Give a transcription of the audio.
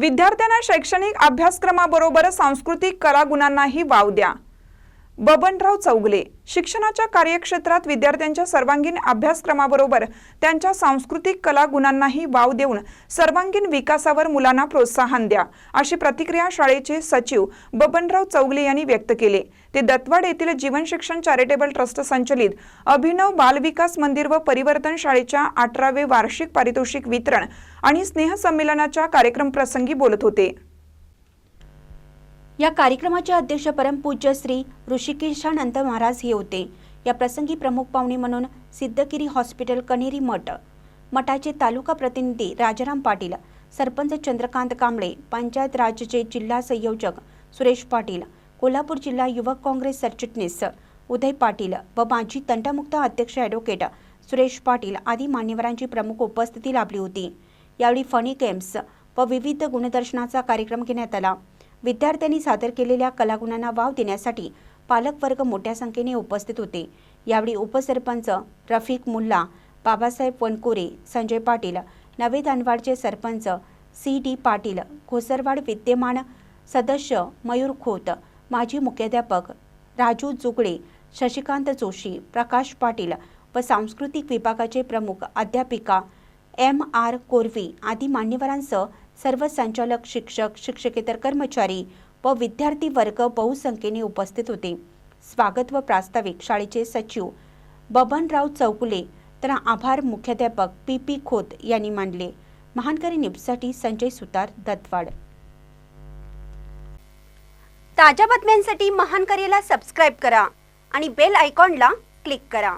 विद्यार्थ्यांना शैक्षणिक अभ्यासक्रमाबरोबर सांस्कृतिक कलागुणांनाही वाव द्या. बबनराव चौगले. शिक्षणाच्या कार्यक्षेत्रात विद्यार्थ्यांच्या सर्वांगीण अभ्यासक्रमाबरोबर त्यांच्या सांस्कृतिक कलागुणांनाही वाव देऊन सर्वांगीण विकासावर मुलांना प्रोत्साहन द्या अशी प्रतिक्रिया शाळेचे सचिव बबनराव चौगले यांनी व्यक्त केले. ते दत्तवाड येथील जीवन शिक्षण चॅरिटेबल ट्रस्ट संचलित अभिनव बालविकास मंदिर व परिवर्तन शाळेच्या अठरावे वार्षिक पारितोषिक वितरण आणि स्नेहसंमेलनाच्या कार्यक्रम प्रसंगी बोलत होते. या कार्यक्रमाचे अध्यक्ष परमपूज्य श्री ऋषिकेशानंद महाराज हे होते. या प्रसंगी प्रमुख पाहुणे म्हणून सिद्धगिरी हॉस्पिटल कनेरी मठ मठाचे तालुका प्रतिनिधी राजाराम पाटील सरपंच चंद्रकांत कांबळे पंचायत राजचे जिल्हा संयोजक सुरेश पाटील कोल्हापूर जिल्हा युवक काँग्रेस सरचिटणीस उदय पाटील व माजी तंटामुक्त अध्यक्ष ॲडव्होकेट सुरेश पाटील आदी मान्यवरांची प्रमुख उपस्थिती लाभली होती. यावेळी फनी गेम्स व विविध गुणदर्शनाचा कार्यक्रम घेण्यात आला. विद्यार्थ्यांनी सादर केलेल्या कलागुणांना वाव देण्यासाठी पालकवर्ग मोठ्या संख्येने उपस्थित होते. यावेळी उपसरपंच रफिक मुल्ला बाबासाहेब वनकोरे संजय पाटील नवे धनवाडचे सरपंच सी डी पाटील घोसरवाड विद्यमान सदस्य मयूर खोत माजी मुख्याध्यापक राजू जुगडे शशिकांत जोशी प्रकाश पाटील व सांस्कृतिक विभागाचे प्रमुख अध्यापिका एम आर कोरवी आदी मान्यवरांसह सर्व संचालक शिक्षक शिक्षकेतर कर्मचारी व विद्यार्थी वर्ग बहुसंख्येने उपस्थित होते. स्वागत व प्रास्ताविक शाळेचे सचिव बबनराव चौकुले तर आभार मुख्याध्यापक पी पी खोत यांनी मानले. महानकरी न्यूजसाठी संजय सुतार दत्तवाड. ताज्या बातम्यांसाठी महानकरीला सबस्क्राईब करा आणि बेल आयकॉनला क्लिक करा.